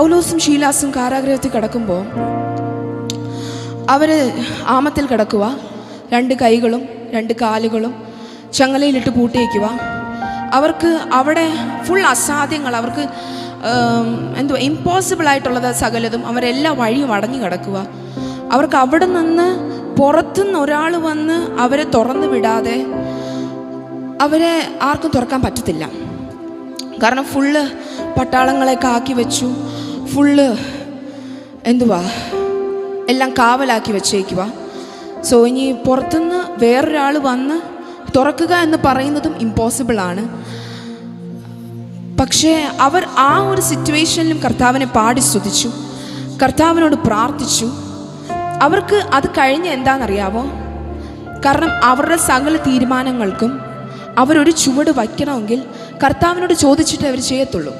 പൗലോസും ഷീലാസും കാരാഗ്രഹത്തിൽ കിടക്കുമ്പോൾ അവർ ആമത്തിൽ കിടക്കുക രണ്ട് കൈകളും രണ്ട് കാലുകളും ചങ്ങലയിലിട്ട് പൂട്ടിയേക്കുക അവർക്ക് അവിടെ ഫുൾ അസാധ്യങ്ങൾ അവർക്ക് എന്തുവാ ഇമ്പോസിബിൾ ആയിട്ടുള്ളത് സകലതും അവരെല്ലാ വഴിയും അടഞ്ഞു കിടക്കുക അവർക്ക് അവിടെ നിന്ന് പുറത്തുനിന്ന് ഒരാൾ വന്ന് അവരെ തുറന്നു വിടാതെ അവരെ ആർക്കും തുറക്കാൻ പറ്റത്തില്ല. കാരണം ഫുള്ള് പട്ടാളങ്ങളെയൊക്കെ ആക്കി വെച്ചു. ഫുള്ള് എന്തുവാ? എല്ലാം കാവലാക്കി വെച്ചേക്കുക സോ ഇനി പുറത്തുനിന്ന് വേറൊരാൾ വന്ന് തുറക്കുക എന്ന് പറയുന്നതും ഇമ്പോസിബിളാണ് പക്ഷേ അവർ ആ ഒരു സിറ്റുവേഷനിലും കർത്താവിനെ പാടി സ്തുതിച്ചു. കർത്താവിനോട് പ്രാർത്ഥിച്ചു. അവർക്ക് അത് കഴിഞ്ഞ് എന്താണെന്നറിയാവോ? കാരണം അവരുടെ സകല തീരുമാനങ്ങൾക്കും അവരൊരു ചുവട് വയ്ക്കണമെങ്കിൽ കർത്താവിനോട് ചോദിച്ചിട്ട് അവർ ചെയ്യത്തുള്ളൂ.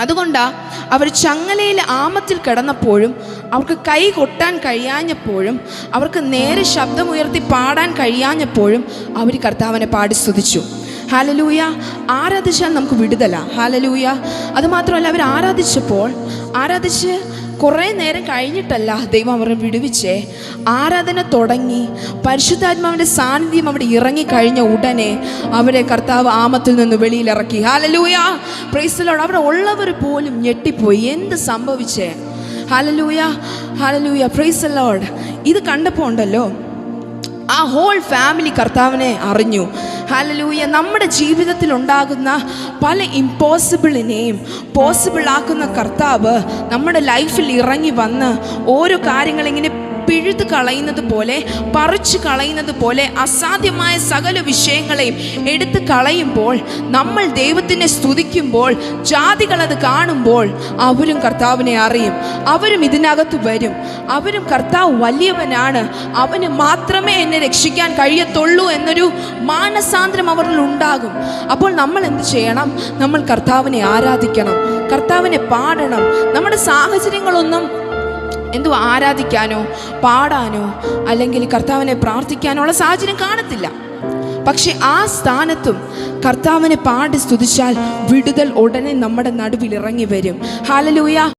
അതുകൊണ്ടാണ് അവർ ചങ്ങലയിൽ ആമത്തിൽ കിടന്നപ്പോഴും അവർക്ക് കൈ കൊട്ടാൻ കഴിയാഞ്ഞപ്പോഴും അവർക്ക് നേരെ ശബ്ദമുയർത്തി പാടാൻ കഴിയാഞ്ഞപ്പോഴും അവർ കർത്താവിനെ പാടി സ്തുതിച്ചു. ഹാലലൂയ ആരാധിച്ചാൽ നമുക്ക് വിടുതല. ഹാലലൂയ അതുമാത്രമല്ല അവർ ആരാധിച്ചപ്പോൾ ആരാധിച്ച് കുറേ നേരം കഴിഞ്ഞിട്ടല്ല ദൈവം അവരെ വിടുവിച്ചേ. ആരാധന തുടങ്ങി. പരിശുദ്ധാത്മാവിന്റെ സാന്നിധ്യം അവിടെ ഇറങ്ങിക്കഴിഞ്ഞ ഉടനെ അവരെ കർത്താവ് ആമത്തിൽ നിന്ന് വെളിയിലിറക്കി. ഹാലലൂയ പ്രൈസലോട് അവിടെ ഉള്ളവർ പോലും ഞെട്ടിപ്പോയി. എന്ത് സംഭവിച്ചേ? ഹാലലൂയ ഹാലലൂയ പ്രൈസലോട് ഇത് കണ്ടപ്പോൾ ഉണ്ടല്ലോ. ആ ഹോൾ ഫാമിലി കർത്താവിനെ അറിഞ്ഞു. ഹാലലൂയ നമ്മുടെ ജീവിതത്തിൽ ഉണ്ടാകുന്ന പല ഇമ്പോസിബിളിനെയും പോസിബിൾ ആക്കുന്ന കർത്താവ് നമ്മുടെ ലൈഫിൽ ഇറങ്ങി വന്ന് ഓരോ കാര്യങ്ങളിങ്ങനെ പിഴുത് കളയുന്നത് പോലെ പറിച്ചു കളയുന്നത് പോലെ അസാധ്യമായ സകല വിഷയങ്ങളെയും എടുത്തു കളയുമ്പോൾ നമ്മൾ ദൈവത്തിനെ സ്തുതിക്കുമ്പോൾ ജാതികൾ അത് കാണുമ്പോൾ അവരും കർത്താവിനെ അറിയും. അവരും ഇതിനകത്ത് വരും. അവരും കർത്താവ് വലിയവനാണ്. അവന് മാത്രമേ എന്നെ രക്ഷിക്കാൻ കഴിയത്തുള്ളൂ എന്നൊരു മാനസാന്തരം അവരിൽ ഉണ്ടാകും. അപ്പോൾ നമ്മൾ എന്ത് ചെയ്യണം? നമ്മൾ കർത്താവിനെ ആരാധിക്കണം. കർത്താവിനെ പാടണം. നമ്മുടെ സാഹചര്യങ്ങളൊന്നും എന്തോ ആരാധിക്കാനോ പാടാനോ അല്ലെങ്കിൽ കർത്താവിനെ പ്രാർത്ഥിക്കാനോ ഉള്ള സാഹചര്യം കാണത്തില്ല. പക്ഷെ ആ സ്ഥാനത്തും കർത്താവിനെ പാടി സ്തുതിച്ചാൽ വിടുതൽ ഉടനെ നമ്മുടെ നടുവിൽ ഇറങ്ങി വരും. ഹാലലൂയ